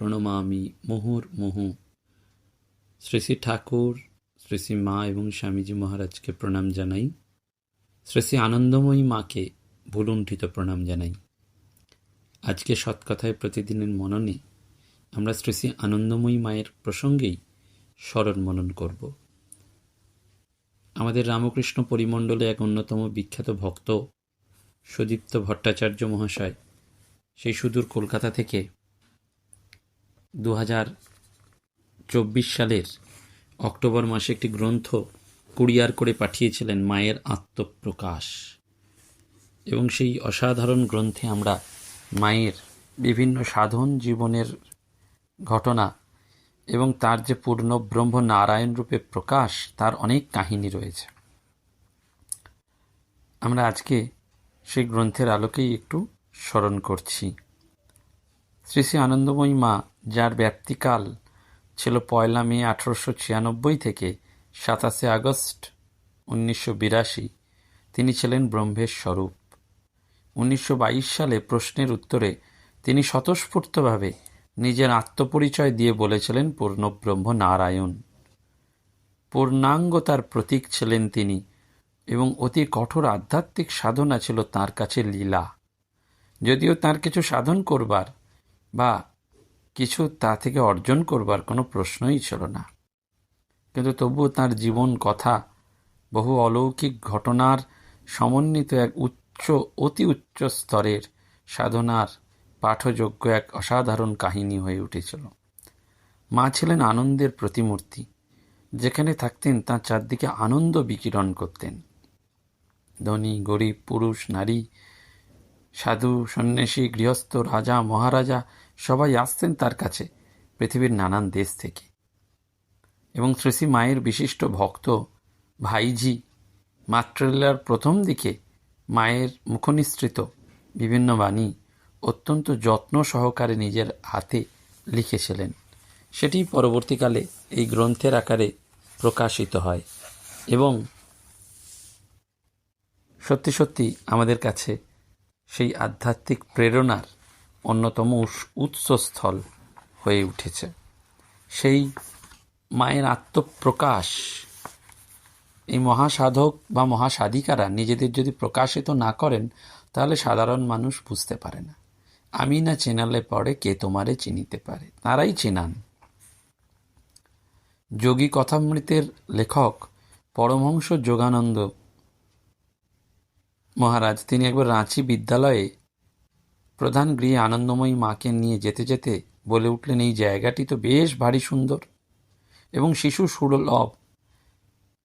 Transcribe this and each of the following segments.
প্রণমামি মুহুর্মুহু শ্রী শ্রী ঠাকুর শ্রী শ্রী মা এবং স্বামীজি মহারাজকে প্রণাম জানাই। শ্রী শ্রী আনন্দময়ী মাকে ভুলুণ্ঠিত প্রণাম জানাই। আজকে সৎকথায় প্রতিদিনের মননে আমরা শ্রী শ্রী আনন্দময়ী মায়ের প্রসঙ্গেই স্মরণ মনন করব। আমাদের রামকৃষ্ণ পরিমণ্ডলে এক অন্যতম বিখ্যাত ভক্ত সুদীপ্ত ভট্টাচার্য মহাশয়, সেই সুদূর কলকাতা থেকে দু চব্বিশ সালের অক্টোবর মাসে একটি গ্রন্থ কুরিয়ার করে পাঠিয়েছিলেন মায়ের আত্মপ্রকাশ। এবং সেই অসাধারণ গ্রন্থে আমরা মায়ের বিভিন্ন সাধন জীবনের ঘটনা এবং তার যে পূর্ণ ব্রহ্ম নারায়ণ রূপে প্রকাশ, তার অনেক কাহিনী রয়েছে। আমরা আজকে সেই গ্রন্থের আলোকেই একটু স্মরণ করছি। শ্রী শ্রী আনন্দময়ী মা, যার ব্যাপ্তিকাল ছিল পয়লা মে আঠারোশো ছিয়ানব্বই থেকে সাতাশে আগস্ট উনিশশো বিরাশি, তিনি ছিলেন ব্রহ্মের স্বরূপ। উনিশশো বাইশ সালে প্রশ্নের উত্তরে তিনি স্বতঃস্ফূর্তভাবে নিজের আত্মপরিচয় দিয়ে বলেছিলেন পূর্ণব্রহ্ম নারায়ণ। পূর্ণাঙ্গতার প্রতীক ছিলেন তিনি এবং অতি কঠোর আধ্যাত্মিক সাধনা ছিল তার কাছে লীলা। যদিও তার কিছু সাধন করবার বা কিছু তা থেকে অর্জন করবার কোনো প্রশ্নই ছিল না। কিন্তু তবুও তার জীবন কথা বহু অলৌকিক ঘটনার সমন্বিত এক উচ্চ, অতি উচ্চ স্তরের সাধনার পাঠযোগ্য এক অসাধারণ কাহিনী হয়ে উঠেছিল। মা ছিলেন আনন্দের প্রতিমূর্তি, যেখানে থাকতেন তার চারদিকে আনন্দ বিকিরণ করতেন। ধনী, গরিব, পুরুষ, নারী সাধু, সন্ন্যাসী, গৃহস্থ, রাজা, মহারাজা সবাই আসতেন তার কাছে, পৃথিবীর নানান দেশ থেকে। এবং শ্রেষী মায়ের বিশিষ্ট ভক্ত ভাইজি মাত্রেলার প্রথম দিকে মায়ের মুখনিসৃত বিভিন্ন বাণী অত্যন্ত যত্ন সহকারে নিজের হাতে লিখেছিলেন। সেটি পরবর্তীকালে এই গ্রন্থের আকারে প্রকাশিত হয়। এবং সত্যি সত্যি আমাদের কাছে সেই আধ্যাত্মিক প্রেরণার অন্যতম উৎসস্থল হয়ে উঠেছে। সেই মায়ের আত্মপ্রকাশ, এই মহাসাধক বা মহাসাধিকারা নিজেদের যদি প্রকাশিত না করেন, তাহলে সাধারণ মানুষ বুঝতে পারে না। আমি না চেনালে পরে কে তোমারে চিনিতে পারে? তারাই চেনান। যোগী কথামৃতের লেখক পরমহংস যোগানন্দ মহারাজ, তিনি একবার রাঁচি বিদ্যালয়ে প্রধান গৃহে আনন্দময়ী মাকে নিয়ে যেতে যেতে বলে উঠলেন, এই জায়গাটি তো বেশ ভারী সুন্দর এবং শিশু সুলভ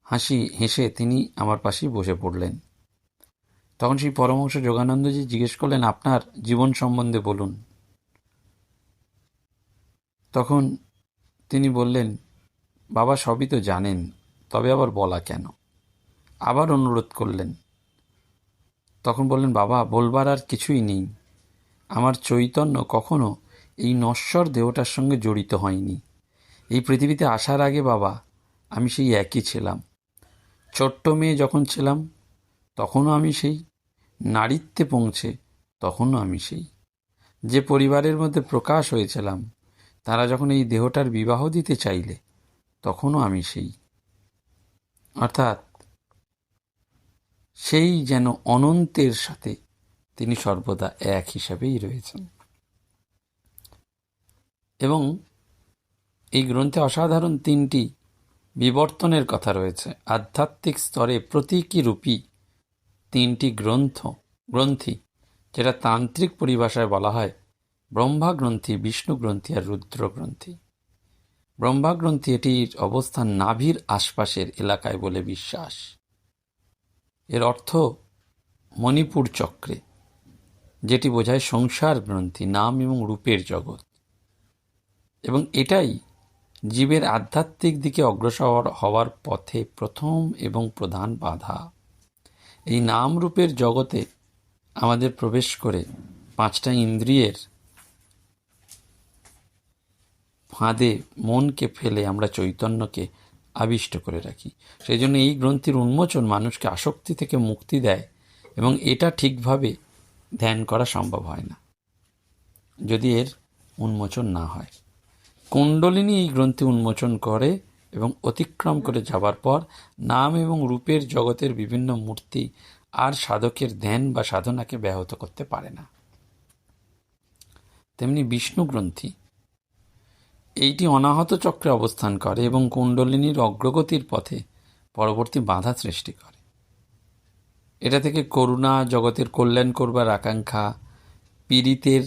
হাসি হেসে তিনি আমার পাশেই বসে পড়লেন। তখন সেই পরমহংস যোগানন্দজি জিজ্ঞেস করলেন, আপনার জীবন সম্বন্ধে বলুন। তখন তিনি বললেন, বাবা সবই তো জানেন, তবে আবার বলা কেন? আবার অনুরোধ করলেন তখন বললেন, বাবা, বলবার আর কিছুই নেই। আমার চৈতন্য কখনো এই নশ্বর দেহটার সঙ্গে জড়িত হয়নি। এই পৃথিবীতে আসার আগে, বাবা, আমি সেই একই ছিলাম। ছোট্ট মেয়ে যখন ছিলাম, তখনও আমি সেই। নারীত্বে পৌঁছে তখনও আমি সেই। যে পরিবারের মধ্যে প্রকাশ হয়েছিলাম, তারা যখন এই দেহটার বিবাহ দিতে চাইলে, তখনও আমি সেই। অর্থাৎ সেই যেন অনন্তের সাথে তিনি সর্বদা এক হিসাবেই রয়েছেন। এবং এই গ্রন্থে অসাধারণ তিনটি বিবর্তনের কথা রয়েছে। আধ্যাত্মিক স্তরে প্রতীকী রূপী তিনটি গ্রন্থ, গ্রন্থি, যেটা তান্ত্রিক পরিভাষায় বলা হয় ব্রহ্মা গ্রন্থি বিষ্ণু গ্রন্থি আর রুদ্র গ্রন্থি ব্রহ্মা গ্রন্থি এটির অবস্থান নাভির আশপাশের এলাকায় বলে বিশ্বাস। এর অর্থ মণিপুর চক্রে, যেটি বোঝায় সংসার গ্রন্থি, নাম এবং রূপের জগৎ। এবং এটাই জীবের আধ্যাত্মিক দিকে অগ্রসর হওয়ার পথে প্রথম এবং প্রধান বাধা। এই নাম রূপের জগতে আমাদের প্রবেশ করে পাঁচটা ইন্দ্রিয়ের ফাঁদে মনকে ফেলে আমরা চৈতন্যকে আবিষ্ট করে রাখি। সেই জন্য এই গ্রন্থির উন্মোচন মানুষকে আসক্তি থেকে মুক্তি দেয় এবং এটা ঠিকভাবে ধ্যান করা সম্ভব হয় না, যদি এর উন্মোচন না হয়। কুণ্ডলিনী এই গ্রন্থি উন্মোচন করে এবং অতিক্রম করে যাবার পর নাম এবং রূপের জগতের বিভিন্ন মূর্তি আর সাধকের ধ্যান বা সাধনাকে ব্যাহত করতে পারে না। তেমনি বিষ্ণু গ্রন্থি এইটি অনাহত চক্রে অবস্থান করে এবং কুণ্ডলিনীর অগ্রগতির পথে পরবর্তী বাধা সৃষ্টি করে। এটা থেকে করুণা, জগতের কল্যাণ করবার আকাঙ্ক্ষা, পীড়িতের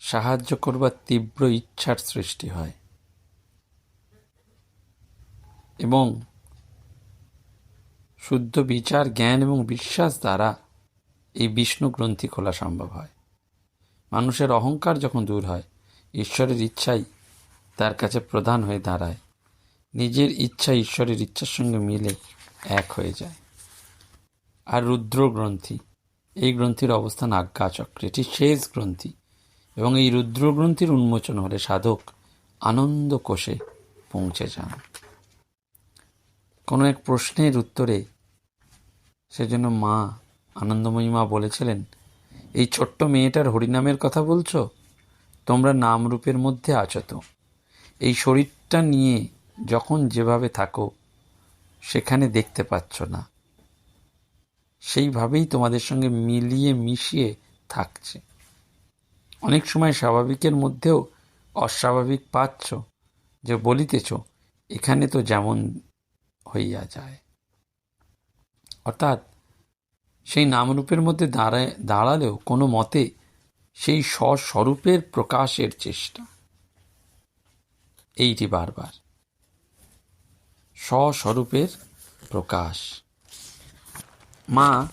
সাহায্য করবার তীব্র ইচ্ছার সৃষ্টি হয়। এবং শুদ্ধ বিচার, জ্ঞান এবং বিশ্বাস দ্বারা এই বিষ্ণু গ্রন্থি খোলা সম্ভব হয়। মানুষের অহংকার যখন দূর হয়, ঈশ্বরের ইচ্ছাই তার কাছে প্রধান হয়ে দাঁড়ায়। নিজের ইচ্ছা ঈশ্বরের ইচ্ছার সঙ্গে মিলে এক হয়ে যায়। আর রুদ্র গ্রন্থি, এই গ্রন্থির অবস্থান আজ্ঞাচক্রে, এটি শেষ গ্রন্থি। এবং এই রুদ্র গ্রন্থির উন্মোচন হলে সাধক আনন্দ কোষে পৌঁছে যান। কোনো এক প্রশ্নের উত্তরে সেজন্য মা আনন্দময়ী মা বলেছিলেন, এই ছোট্ট মেয়েটার হরিনামের কথা বলছো? তোমরা নাম রূপের মধ্যে আছো তো? এই শরীরটা নিয়ে যখন যেভাবে থাকো, সেখানে দেখতে পাচ্ছ না। সেইভাবেই তোমাদের সঙ্গে মিলিয়ে মিশিয়ে থাকছে। অনেক সময় স্বাভাবিকের মধ্যেও অস্বাভাবিক পাচ্ছ যে বলিতেছ, এখানে তো যেমন হইয়া যায়। অর্থাৎ সেই নামরূপের মধ্যে দাঁড়ায়, দাঁড়ালেও কোনো মতে সেই স্বস্বরূপের প্রকাশের চেষ্টা। এইটি বারবার। স্বস্বরূপের প্রকাশ। মা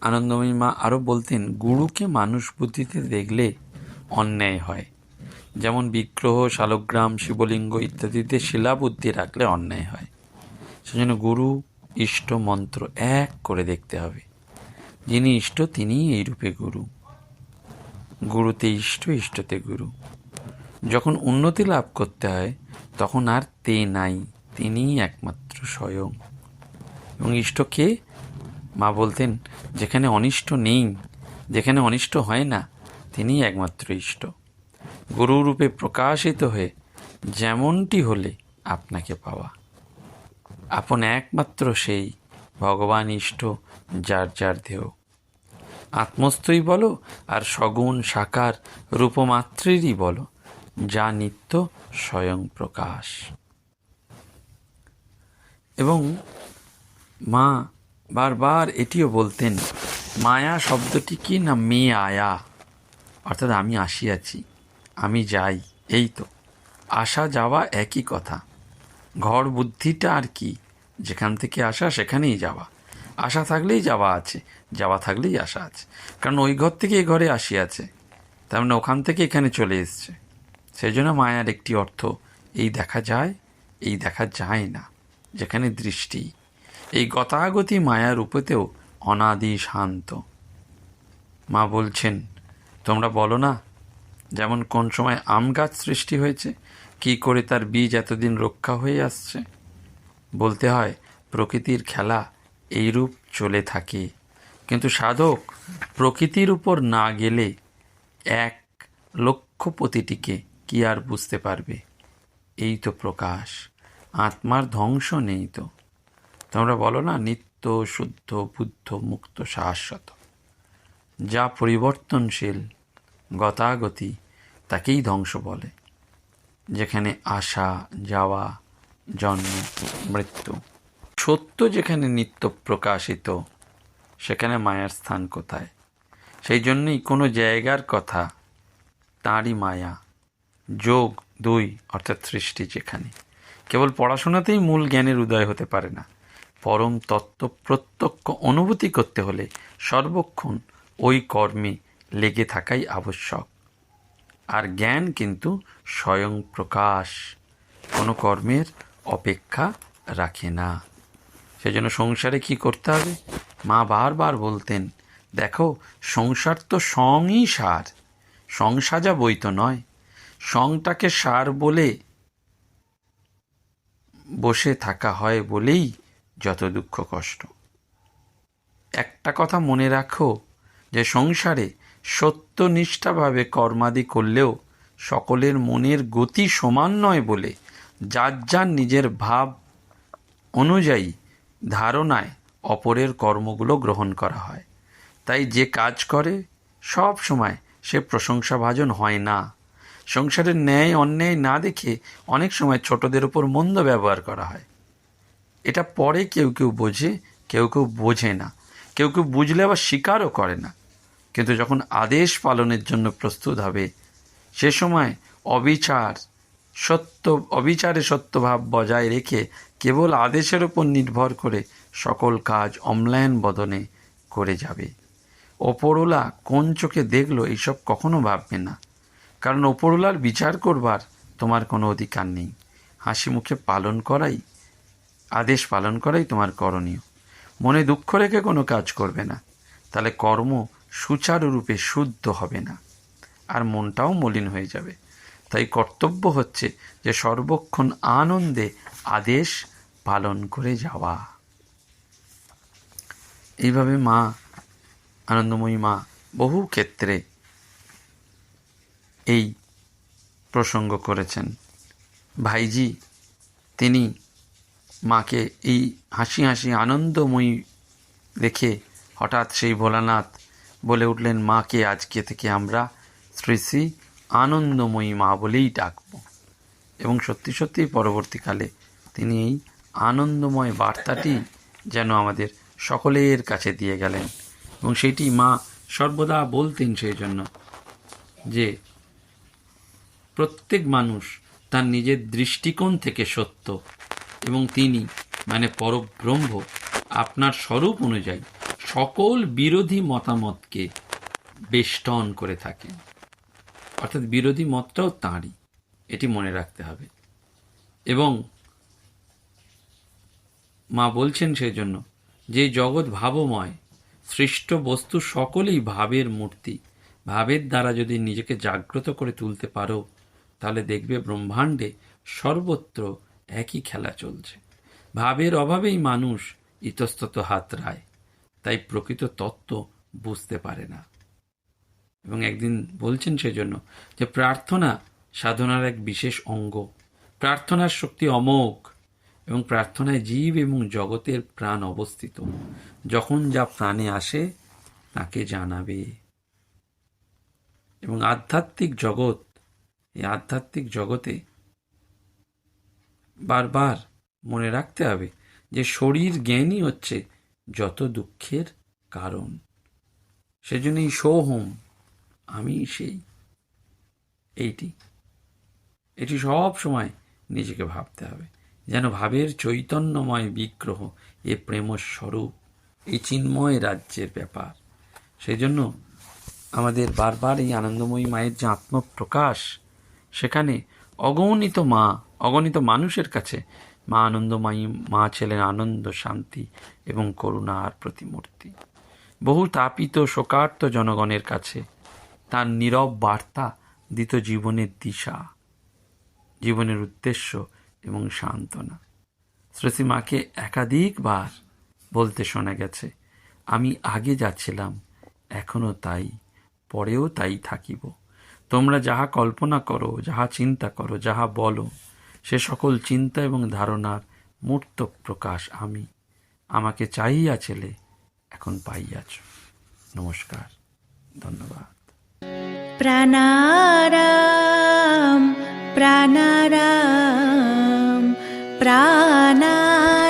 আনন্দময়ী মা আরও বলতেন, গুরুকে মানুষ বুদ্ধিতে দেখলে অন্যায় হয়। যেমন বিগ্রহ, শালগ্রাম, শিবলিঙ্গ ইত্যাদিতে শিলাবুদ্ধি রাখলে অন্যায় হয়। সেজন্য গুরু, ইষ্ট, মন্ত্র এক করে দেখতে হবে। যিনি ইষ্ট তিনি এই রূপে গুরু। গুরুতে ইষ্ট, ইষ্টতে গুরু। যখন উন্নতি লাভ করতে হয়, তখন আর তে নাই, তিনিই একমাত্র স্বয়ং। এবং ইষ্টকে মা বলতেন, যেখানে অনিষ্ট নেই, যেখানে অনিষ্ট হয় না, তিনিই একমাত্র ইষ্ট। গুরুরূপে প্রকাশিত হয়ে যেমনটি হলে আপনাকে পাওয়া। আপন একমাত্র সেই ভগবান ইষ্ট, যার যার দেহ। আত্মস্থই বলো, আর সগুণ সাকার রূপমাত্রেরই বলো। যা নিত্য স্বয়ং প্রকাশ। এবং মা বারবার এটিও বলতেন, মায়া শব্দটি কি না মেয়ে আয়া? অর্থাৎ আমি আসিয়াছি, আমি যাই, এই তো, আসা যাওয়া একই কথা। ঘর বুদ্ধিটা আর কি? যেখান থেকে আসা সেখানেই যাওয়া। আশা থাকলেই যাওয়া আছে, যাওয়া থাকলেই আশা আছে। কারণ ওই ঘর থেকে এই ঘরে আসিয়াছে। তার মানে ওখান থেকে এখানে চলে এসছে। সেই জন্য মায়ার একটি অর্থ, এই দেখা যায়, এই দেখা যায় না, যেখানে দৃষ্টি। এই গতাগতি মায়ার রূপেতেও অনাদি শান্ত। মা বলছেন, তোমরা বলো না, যেমন কোন সময় আম গাছ সৃষ্টি হয়েছে, কি করে তার বীজ এতদিন রক্ষা হয়ে আসছে? বলতে হয়, প্রকৃতির খেলা এইরূপ চলে থাকে। কিন্তু সাধক প্রকৃতির উপর না গেলে এক লক্ষ্যপতিটিকে কি আর বুঝতে পারবে? এই তো প্রকাশ। আত্মার ধ্বংস নেই তো। তোমরা বলো না, নিত্য, শুদ্ধ, বুদ্ধ, মুক্ত, শাশ্বত। যা পরিবর্তনশীল, গতাগতি, তাকেই ধ্বংস বলে। যেখানে আসা যাওয়া, জন্ম, মৃত্যু। সত্য যেখানে নিত্য প্রকাশিত, সেখানে মায়ার স্থান কোথায়? সেই জন্যই কোনো জায়গার কথা, তাঁরই মায়া। যোগ দুই, অর্থাৎ সৃষ্টি যেখানে। কেবল পড়াশোনাতেই মূল জ্ঞানের উদয় হতে পারে না। পরম তত্ত্ব প্রত্যক্ষ অনুভূতি করতে হলে সর্বক্ষণ ওই কর্মে লেগে থাকাই আবশ্যক। আর জ্ঞান কিন্তু স্বয়ং প্রকাশ। কোনো কর্মের অপেক্ষা রাখে না। সেজন্য সংসারে কি করতে হবে? মা বারবার বলতেন, দেখো, সংসার তো সঙ্ই সার। সংসাজা বই তো নয়। সংটাকে সার বলে বসে থাকা হয় বলেই যত দুঃখ কষ্ট। একটা কথা মনে রাখো যে সংসারে সত্যনিষ্ঠাভাবে কর্মাদি করলেও সকলের মনের গতি সমান নয় বলে যার যার নিজের ভাব অনুযায়ী ধারণায় অপরের কর্মগুলো গ্রহণ করা হয়। তাই যে কাজ করে, সব সময় সে প্রশংসাভাজন হয় না। সংসারের ন্যায় অন্যায় না দেখে অনেক সময় ছোটদের উপর মন্দ ব্যবহার করা হয়। এটা পরে কেউ কেউ বোঝে, কেউ কেউ বোঝে না। কেউ কেউ বুঝলে আবার স্বীকারও করে না। কিন্তু যখন আদেশ পালনের জন্য প্রস্তুত হবে, সে সময় অবিচার, সত্য, অবিচারে সত্যভাব বজায় রেখে কেবল আদেশের ওপর নির্ভর করে সকল কাজ অম্লায়ন বদনে করে যাবে। ওপরওলা কোন চোখে দেখল এইসব কখনো ভাববে না। কারণ ওপরওয়ালার বিচার করবার তোমার কোনো অধিকার নেই। হাসি মুখে পালন করাই, আদেশ পালন করাই তোমার করণীয়। মনে দুঃখ রেখে কোনো কাজ করবে না। তাহলে কর্ম সুচারুরূপে শুদ্ধ হবে না। আর মনটাও মলিন হয়ে যাবে। তাই কর্তব্য হচ্ছে যে সর্বক্ষণ আনন্দে আদেশ পালন করে যাওয়া। এইভাবে মা, আনন্দময়ী মা বহু ক্ষেত্রে এই প্রসঙ্গ করেছেন। ভাইজি, তিনি মাকে এই হাসি হাসি আনন্দময়ী দেখে হঠাৎ সেই ভোলানাথ বলে উঠলেন, মাকে আজকে থেকে আমরা শ্রী শ্রী আনন্দময়ী মা বলেই ডাকব। এবং সত্যি সত্যি পরবর্তীকালে তিনি এই আনন্দময় বার্তাটি যেন আমাদের সকলের কাছে দিয়ে গেলেন এবং সেটি মা সর্বদা বলতেন সেই জন্য যে প্রত্যেক মানুষ তার নিজের দৃষ্টিকোণ থেকে সত্য এবং তিনি মানে পরব্রহ্ম, আপনার স্বরূপ অনুযায়ী সকল বিরোধী মতামতকে বেষ্টন করে থাকেন। অর্থাৎ বিরোধী মতটাও তাঁরই, এটি মনে রাখতে হবে। এবং মা বলছেন সেই জন্য যে জগৎ ভাবময়, সৃষ্ট বস্তু সকলেই ভাবের মূর্তি। ভাবের দ্বারা যদি নিজেকে জাগ্রত করে তুলতে পারো তাহলে দেখবে ব্রহ্মাণ্ডে সর্বত্র একই খেলা চলছে। ভাবের অভাবেই মানুষ ইতস্তত হাতড়ায় তাই প্রকৃত তত্ত্ব বুঝতে পারে না। এবং একদিন বলছেন সেজন্য যে প্রার্থনা সাধনার এক বিশেষ অঙ্গ। প্রার্থনার শক্তি অমোঘ এবং প্রার্থনায় জীব এবং জগতের প্রাণ অবস্থিত। যখন যা প্রাণে আসে, তাকে জানাবে। এবং আধ্যাত্মিক জগৎ এই আধ্যাত্মিক জগতে বারবার মনে রাখতে হবে যে শরীর জ্ঞানই হচ্ছে যত দুঃখের কারণ। সেজন্যই সোহম, আমি সেই, এইটি। এটি সব সময় নিজেকে ভাবতে হবে, যেন ভাবের চৈতন্যময় বিগ্রহ এ প্রেমস্বরূপ এই চিন্ময় রাজ্যের ব্যাপার। সেই জন্য আমাদের বারবার এই আনন্দময়ী মায়ের যে আত্মপ্রকাশ সেখানে অগণিত মা, অগণিত মানুষের কাছে মা আনন্দময়ী, মা ছিলেন আনন্দ, শান্তি এবং করুণার প্রতিমূর্তি। বহু তাপিত, শোকার্ত জনগণের কাছে তার নীরব বার্তা দিত জীবনের দিশা, জীবনের উদ্দেশ্য এবং সান্ত্বনা। শ্রুতি মাকে একাধিকবার বলতে শোনা গেছে, আমি আগে যাচ্ছিলাম এখনও তাই, পরেও তাই থাকিব। তোমরা যাহা কল্পনা করো, যাহা চিন্তা করো, যাহা বলো, সে সকল চিন্তা এবং ধারণার মূর্ত প্রকাশ আমি আমাকে চাহিয়াছিলে এখন পাইয়াছ। নমস্কার, ধন্যবাদ। প্রাণারাম প্রাণারাম প্রাণারাম।